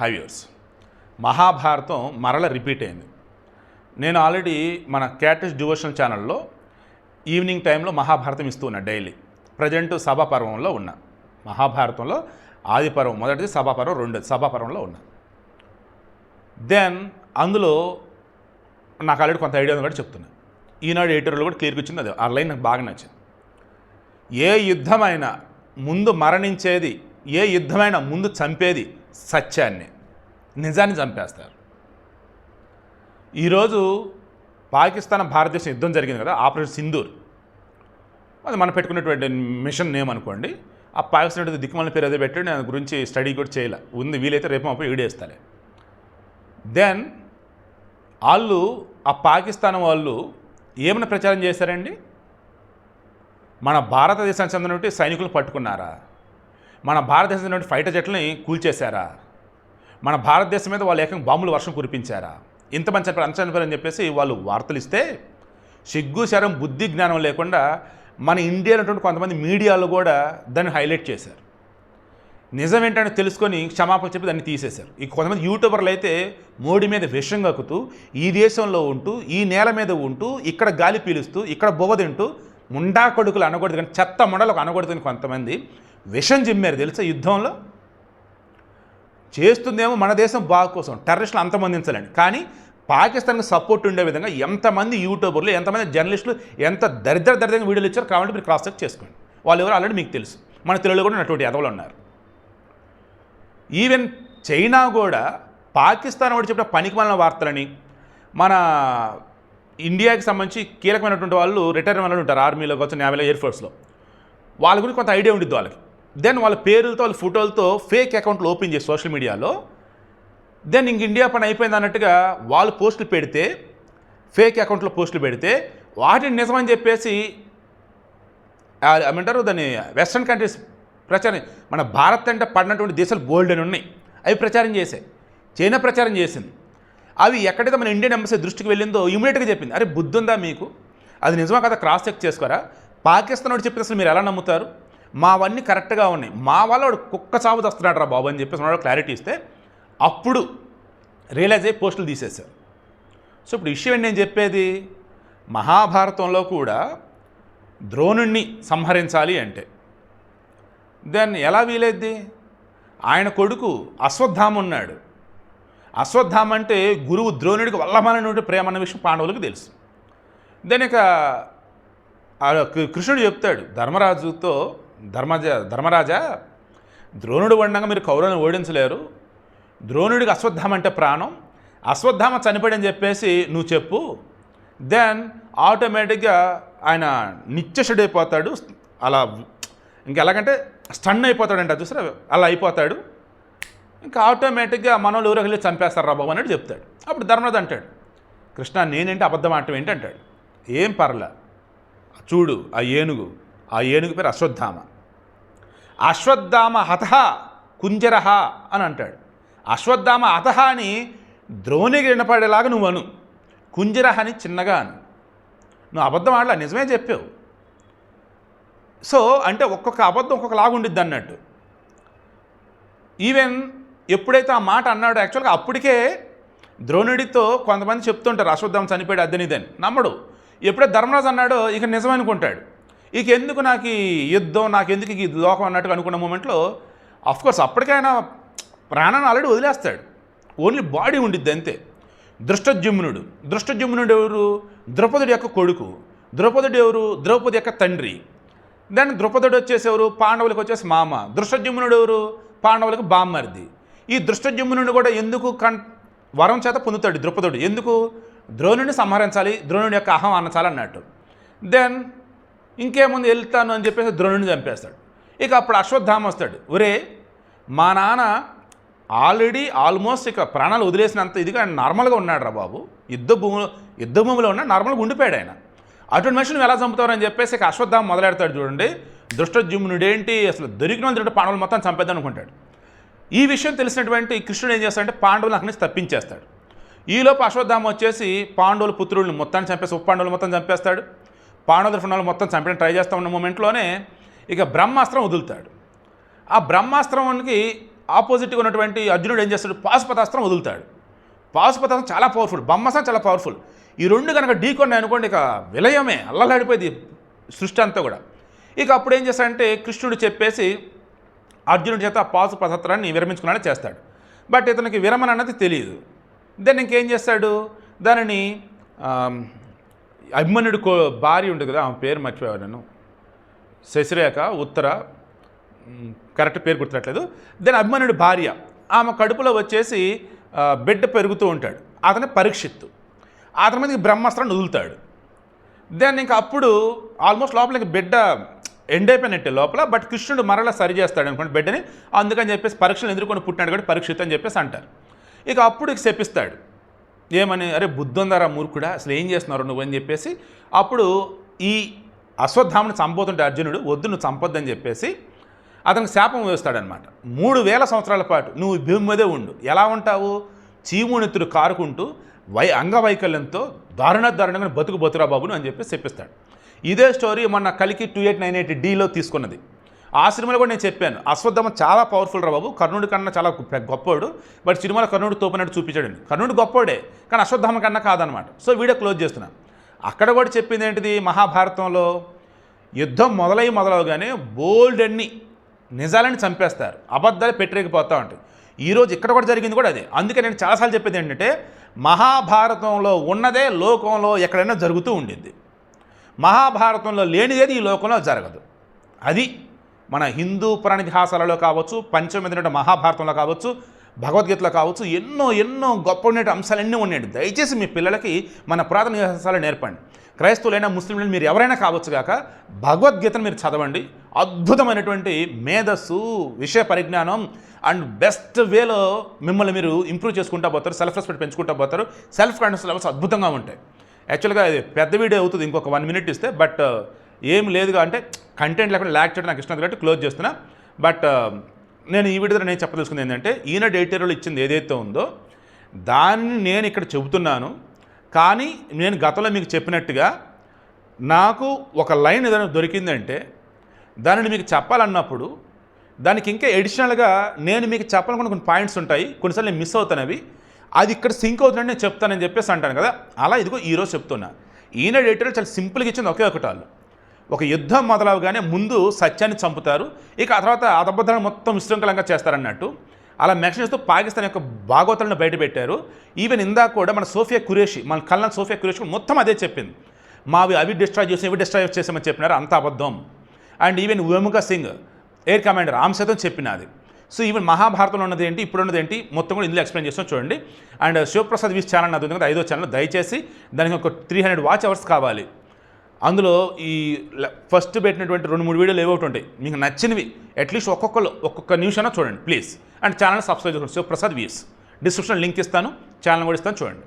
హైవ్యూర్స్ మహాభారతం మరల రిపీట్ అయింది. నేను ఆల్రెడీ మన క్యాటస్ డివోషనల్ ఛానల్లో ఈవినింగ్ టైంలో మహాభారతం ఇస్తూ ఉన్నా డైలీ ప్రజెంట్ సభాపర్వంలో ఉన్నా. మహాభారతంలో ఆదిపర్వం మొదటిది సభాపర్వం రెండోది సభాపర్వంలో ఉన్నా. దెన్ అందులో నాకు ఆల్రెడీ కొంత ఐడియా ఉంది కూడా చెప్తున్నా. ఈనాడు ఎడిటర్లో కూడా క్లియర్గా వచ్చింది అది. ఆ లైన్ నాకు బాగా నచ్చింది. ఏ యుద్ధమైనా ముందు మరణించేది ఏ యుద్ధమైనా ముందు చంపేది సత్యాన్ని నిజాన్ని చంపేస్తారు. ఈరోజు పాకిస్తాన్ భారతదేశం యుద్ధం జరిగింది కదా ఆపరేషన్ సింధూర్. అది మనం పెట్టుకున్నటువంటి మిషన్ నేమ్ అనుకోండి. ఆ పాకిస్తాన్ దిక్కుమల పేరు అదే పెట్టి నేను దాని గురించి స్టడీ కూడా చేయలే. ఉంది వీలైతే రేపు మాపై ఈడేస్తాలే దెన్ వాళ్ళు ఆ పాకిస్తాన్ వాళ్ళు ఏమైనా ప్రచారం చేశారండి? మన భారతదేశానికి చెందినటువంటి సైనికులు పట్టుకున్నారా? మన భారతదేశం ఫైటర్ జెట్లని కూల్చేశారా? మన భారతదేశం మీద వాళ్ళు ఏకంగా బాంబులు వర్షం కురిపించారా? ఇంతమంది చనిపోయారు అంత అని చెప్పేసి వాళ్ళు వార్తలు ఇస్తే సిగ్గు శరం బుద్ధి జ్ఞానం లేకుండా మన ఇండియాలో కొంతమంది మీడియాలో కూడా దాన్ని హైలైట్ చేశారు. నిజం ఏంటని తెలుసుకొని క్షమాపణ చెప్పి దాన్ని తీసేశారు. ఇక కొంతమంది యూట్యూబర్లు అయితే మోడీ మీద విషం కక్కుతూ ఈ దేశంలో ఉంటూ ఈ నేల మీద ఉంటూ ఇక్కడ గాలి పీలుస్తూ ఇక్కడ బొగ తింటూ ముండా కొడుకులు అనకూడదు కానీ చెత్త మొండలకు అనకూడదని కొంతమంది విషం జిమ్మారు తెలుసా యుద్ధంలో? చేస్తుందేమో మన దేశం బాగు కోసం. టెర్రరిస్టులు అంతమందించాలని కానీ పాకిస్తాన్కి సపోర్ట్ ఉండే విధంగా ఎంతమంది యూట్యూబర్లు ఎంతమంది జర్నలిస్టులు ఎంత దరిద్ర దరిద్రంగా వీడియోలు ఇచ్చారు కాబట్టి మీరు క్రాస్ చెక్ చేసుకోండి. వాళ్ళు ఎవరు ఆల్రెడీ మీకు తెలుసు. మన తెలుగులో కూడా అటువంటి ఎదవలు ఉన్నారు. ఈవెన్ చైనా కూడా పాకిస్తాన్ వాడు చెప్పిన పనికిమాలిన వార్తలని మన ఇండియాకి సంబంధించి కీలకమైనటువంటి వాళ్ళు రిటైర్మెంట్ ఉంటారు ఆర్మీలో కావచ్చు నేవీలో ఎయిర్ ఫోర్స్లో. వాళ్ళ గురించి కొంత ఐడియా ఉండిద్ది వాళ్ళకి. దెన్ వాళ్ళ పేర్లతో వాళ్ళ ఫోటోలతో ఫేక్ అకౌంట్లు ఓపెన్ చేసి సోషల్ మీడియాలో దెన్ ఇంక ఇండియా పని అయిపోయింది అన్నట్టుగా వాళ్ళు పోస్టులు పెడితే ఫేక్ అకౌంట్లో పోస్టులు పెడితే వాటిని నిజమని చెప్పేసి ఏమంటారు దాన్ని వెస్ట్రన్ కంట్రీస్ ప్రచారం మన భారత్ అంటే పడినటువంటి దేశాలు బోల్డ్ అని ఉన్నాయి. అవి ప్రచారం చేశాయి. చైనా ప్రచారం చేసింది. అవి ఎక్కడైతే మన ఇండియన్ ఎంబసీ దృష్టికి వెళ్ళిందో ఇమీడియట్గా చెప్పింది. అరే బుద్ధి ఉందా మీకు? అది నిజమా కదా? క్రాస్ చెక్ చేసుకోరా? పాకిస్తాన్ వాడు చెప్పిన అసలు మీరు ఎలా నమ్ముతారు? మావన్నీ కరెక్ట్గా ఉన్నాయి. మా వాళ్ళ వాడు కుక్క చావు వస్తున్నాడు రా బాబు అని చెప్పేసి వాడు క్లారిటీ ఇస్తే అప్పుడు రియలైజ్ అయ్యి పోస్టులు తీసేశారు. సో ఇప్పుడు విషయం ఏంటి నేను చెప్పేది? మహాభారతంలో కూడా ద్రోణుణ్ణి సంహరించాలి అంటే. దెన్ ఎలా వీలైద్ది? ఆయన కొడుకు అశ్వత్థామ ఉన్నాడు. అశ్వత్థామ అంటే గురువు ద్రోణుడికి వల్లమాలైనటువంటి ప్రేమ అన్న విషయం పాండవులకు తెలుసు. దెన్ ఇక ఆ కృ- కృష్ణుడు చెప్తాడు ధర్మరాజుతో ధర్మజ ధర్మరాజా ద్రోణుడు వండగా మీరు కౌరవుని ఓడించలేరు. ద్రోణుడికి అశ్వత్థామ అంటే ప్రాణం. అశ్వత్థామ చనిపోయని చెప్పేసి నువ్వు చెప్పు. దెన్ ఆటోమేటిక్గా ఆయన నిత్యషుడైపోతాడు అలా ఇంకా ఎలాగంటే స్టన్ అయిపోతాడంట చూసారా? అలా అయిపోతాడు. ఇంకా ఆటోమేటిక్గా మనోళ్ళు ఎవరో వెళ్ళి చంపేస్తారు రాబాబు అన్నట్టు చెప్తాడు. అప్పుడు ధర్మరాజు అంటాడు కృష్ణ నేనేంటి అబద్ధం ఆడటం ఏంటి? అంటాడు. ఏం పర్లే. చూడు ఆ ఏనుగు ఆ ఏనుగు పేరు అశ్వత్థామ. అశ్వత్థామ హతహ కుంజరహ అని అంటాడు. అశ్వత్థామ హతహ అని ద్రోణికి వినపడేలాగా నువ్వు అను. కుంజరహ అని చిన్నగా అను. నువ్వు అబద్ధం ఆడలా నిజమే చెప్పావు. సో అంటే ఒక్కొక్క అబద్ధం ఒక్కొక్కలాగా ఉండిద్ది అన్నట్టు. ఈవెన్ ఎప్పుడైతే ఆ మాట అన్నాడో యాక్చువల్గా అప్పటికే ద్రోణుడితో కొంతమంది చెప్తుంటారు అశ్వత్థామ చనిపోయాడు అద్దెనిదని నమ్మడు. ఎప్పుడైతే ధర్మరాజు అన్నాడో ఇక నిజం అనుకుంటాడు. ఇక ఎందుకు నాకు ఈ యుద్ధం నాకు ఎందుకు ఈ లోకం అన్నట్టుగా అనుకున్న మూమెంట్లో అఫ్కోర్స్ అప్పటికైనా ప్రాణాన్ని ఆల్రెడీ వదిలేస్తాడు. ఓన్లీ బాడీ ఉండిద్ది అంతే. దృష్టజుమ్నుడు దృష్టజుమ్నుడు ఎవరు? ద్రౌపదుడి యొక్క కొడుకు. ద్రౌపదుడు ఎవరు? ద్రౌపది యొక్క తండ్రి. దాన్ని ద్రుపదుడు వచ్చేసి ఎవరు? పాండవులకు వచ్చేసి మామ. దృష్టజుమ్నుడు ఎవరు? పాండవులకు బామ్మర్ది. ఈ దృష్టజుమ్నుడు కూడా ఎందుకు కన్ వరం చేత పొందుతాడు ద్రుపదుడు? ఎందుకు? ద్రోణుడిని సంహరించాలి ద్రోణుడి యొక్క అహం అనచాలి అన్నట్టు. దెన్ ఇంకేముంది వెళ్తాను అని చెప్పేసి ద్రోణుని చంపేస్తాడు. ఇక అప్పుడు అశ్వత్థామ వస్తాడు. ఒరే మా నాన్న ఆల్రెడీ ఆల్మోస్ట్ ఇక ప్రాణాలు వదిలేసినంత ఇదిగా ఆయన నార్మల్గా ఉన్నాడు రా బాబు. యుద్ధ భూమిలో యుద్ధ భూమిలో ఉన్న నార్మల్గా ఉండిపోయాడు ఆయన. అటువంటి మనిషిని ఎలా చంపుతారని చెప్పేసి ఇక అశ్వత్థామ మొదలెడతాడు చూడండి. దుష్టజుమ్నుడేంటి అసలు దొరికిన వాళ్ళు పాండవులు మొత్తం చంపేద్దాం అనుకుంటాడు ఈ విషయం తెలిసినటువంటి కృష్ణుడు ఏం చేస్తాడంటే పాండవులు అక్కడి నుంచి తప్పించేస్తాడు. ఈలోపు అశ్వత్థామ వచ్చేసి పాండవుల పుత్రుల్ని మొత్తాన్ని చంపేసి ఉప పాండవులు మొత్తం చంపేస్తాడు. పాండవుల మొత్తం చంపడం ట్రై చేస్తూ ఉన్న మూమెంట్లోనే ఇక బ్రహ్మాస్త్రం వదులుతాడు. ఆ బ్రహ్మాస్త్రంకి ఆపోజిట్గా ఉన్నటువంటి అర్జునుడు ఏం చేస్తాడు? పాశుపతాస్త్రం వదులుతాడు. పాశుపతాస్త్రం చాలా పవర్ఫుల్ బ్రహ్మాస్త్రం చాలా పవర్ఫుల్ ఈ రెండు కనుక ఢీకొన్నాయి అనుకోండి ఇక విలయమే అల్లలాడిపోయింది సృష్టి అంతా కూడా. ఇక అప్పుడు ఏం చేస్తాడంటే కృష్ణుడు చెప్పేసి అర్జునుడి చేత పాశుపతాస్త్రాన్ని విరమించుకున్నాడు చేస్తాడు. బట్ ఇతనికి విరమణ అన్నది తెలియదు దెన్ ఇంకేం చేస్తాడు? దానిని అభిమన్యుడు కో భార్య ఉంటుంది కదా ఆమె పేరు మర్చిపోయాను నేను. శశిరేఖ ఉత్తర కరెక్ట్ పేరు గుర్తురట్లేదు దెన్ అభిమన్యుడి భార్య. ఆమె కడుపులో వచ్చేసి బిడ్డ పెరుగుతూ ఉంటాడు. అతని పరీక్షిత్తు. అతని మీదకి బ్రహ్మాస్త్రాన్ని వదులుతాడు. దెన్ ఇంకా అప్పుడు ఆల్మోస్ట్ లోపల ఇంకా బిడ్డ ఎండ్ అయిపోయినట్టే లోపల బట్ కృష్ణుడు మరలా సరి చేస్తాడు అనుకోండి బిడ్డని అందుకని చెప్పేసి పరీక్షలు ఎదుర్కొని పుట్టినాడు కాబట్టి పరీక్షిత్ అని చెప్పేసి అంటారు. ఇక అప్పుడు ఇక శపిస్తాడు. ఏమని అరే బుద్ధుందరా మూర్ఖుడా అసలు ఏం చేస్తున్నారు నువ్వు? అని చెప్పేసి అప్పుడు ఈ అశ్వత్థామని చంపోతుంటే అర్జునుడు వద్దు నువ్వు చంపొద్దని చెప్పేసి అతనికి శాపం వేస్తాడనమాట. మూడు వేల సంవత్సరాల పాటు నువ్వు భూమి ఉండు. ఎలా ఉంటావు? చీమునెత్తుడు కారుకుంటూ వై అంగవైకల్యంతో దారుణ దారుణంగా బతుకు బతురా బాబును అని చెప్పి చెప్పిస్తాడు. ఇదే స్టోరీ మొన్న కలికి టూ ఎయిట్ నైన్ ఎయిట్ డీలో తీసుకున్నది. ఆ సినిమాలో కూడా నేను చెప్పాను అశ్వత్థామ చాలా పవర్ఫుల్ రా బాబు. కర్ణుడి కన్నా చాలా గొప్పోడు. బట్ సినిమాలో కర్ణుడు తోపినట్టు చూపించాడు కర్ణుడు గొప్పోడే కానీ అశ్వత్థామ కన్నా కాదనమాట సో వీడియో క్లోజ్ చేస్తున్నాను అక్కడ కూడా చెప్పింది ఏంటిది? మహాభారతంలో యుద్ధం మొదలై మొదలవగానే బోల్డ్ అన్ని నిజాలని చంపేస్తారు. అబద్ధాలు పెట్టరేగిపోతూ ఉంటాయి. ఈరోజు ఇక్కడ కూడా జరిగింది కూడా అదే. అందుకే నేను చాలాసార్లు చెప్పేది ఏంటంటే మహాభారతంలో ఉన్నదే లోకంలో ఎక్కడైనా జరుగుతూ ఉండింది మహాభారతంలో లేనిదేది ఈ లోకంలో జరగదు. అది మన హిందూ పురాణితిహాసాలలో కావచ్చు పంచమిదినటి మహాభారతంలో కావచ్చు భగవద్గీతలో కావచ్చు ఎన్నో ఎన్నో గొప్ప ఉండే అంశాలన్నీ ఉన్నాయి దయచేసి మీ పిల్లలకి మన పురాతన ఇతిహాసాలు నేర్పండి. క్రైస్తవులైనా ముస్లింలైనా మీరు ఎవరైనా కావచ్చు కాక భగవద్గీతను మీరు చదవండి. అద్భుతమైనటువంటి మేధస్సు విషయ పరిజ్ఞానం అండ్ బెస్ట్ వేలో మిమ్మల్ని మీరు ఇంప్రూవ్ చేసుకుంటా పోతారు సెల్ఫ్ రెస్పెక్ట్ పెంచుకుంటా పోతారు. సెల్ఫ్ కాన్ఫిడెన్స్ లెవెల్స్ అద్భుతంగా ఉంటాయి. యాక్చువల్గా పెద్ద వీడియో అవుతుంది ఇంకొక వన్ మినిట్ ఇస్తే బట్ ఏం లేదుగా అంటే కంటెంట్ లేకుండా ల్యాక్ చేయడం నాకు ఇష్టం కాబట్టి క్లోజ్ చేస్తున్నా. బట్ uh, నేను ఈ వీడియో నేను చెప్పదలుచుకుంది ఏంటంటే ఈనాడు ఎడిటర్లు ఇచ్చింది ఏదైతే ఉందో దాన్ని నేను ఇక్కడ చెబుతున్నాను. కానీ నేను గతంలో మీకు చెప్పినట్టుగా నాకు ఒక లైన్ ఏదైనా దొరికిందంటే దానిని మీకు చెప్పాలన్నప్పుడు దానికి ఇంకా ఎడిషనల్గా నేను మీకు చెప్పాలనుకున్న కొన్ని పాయింట్స్ ఉంటాయి. కొన్నిసార్లు నేను మిస్ అవుతానవి. అది ఇక్కడ సింక్ అవుతుందని నేను చెప్తానని చెప్పేసి అంటాను కదా. అలా ఇదిగో ఈరోజు చెప్తున్నా. ఈనాడు ఎడిటర్ చాలా సింపుల్గా ఇచ్చింది ఒకే ఒకటాలు ఒక యుద్ధం మొదలవగానే ముందు సత్యాన్ని చంపుతారు. ఇక ఆ తర్వాత అదబద్ధాలను మొత్తం విశృంఖలంగా చేస్తారన్నట్టు. అలా మెన్షన్ చేస్తూ పాకిస్తాన్ యొక్క భాగవతాలను బయటపెట్టారు. ఈవెన్ ఇందాక కూడా మన సోఫియా కురేషి మన కల్లా సోఫియా కురేషి కూడా మొత్తం అదే చెప్పింది. మావి అవి డిస్ట్రాయ్ చేసి ఇవి డిస్ట్రాయ్ చేసామని చెప్పినారు అంత అబద్ధం. అండ్ ఈవెన్ వేముక సింగ్ ఎయిర్ కమాండర్ ఆమె సైతం చెప్పినది సో ఈవెన్ మహాభారతంలో ఉన్నది ఏంటి ఇప్పుడు ఉన్నది ఏంటి మొత్తం కూడా ఇందులో ఎక్స్ప్లెయిన్ చేస్తాం చూడండి. అండ్ శివప్రసాద్ వీస్ ఛానల్ నాది ఉంది కదా ఐదో ఛానల్ దయచేసి దానికి ఒక త్రీ హండ్రెడ్ వాచ్ అవర్స్ కావాలి. అందులో ఈ ల- ఫస్ట్ పెట్టినటువంటి రెండు మూడు వీడియోలు ఏవో ఒకటి ఉంటాయి. మీకు నచ్చినవి అట్లీస్ట్ ఒక్కొక్కరు ఒక్కొక్క నిమిషాన చూడండి ప్లీజ్ అండ్ ఛానల్ సబ్స్క్రైబ్ చేసుకోండి. శివప్రసాద్ వీఎస్ డిస్క్రిప్షన్ లింక్ ఇస్తాను ఛానల్ కూడా ఇస్తాను చూడండి.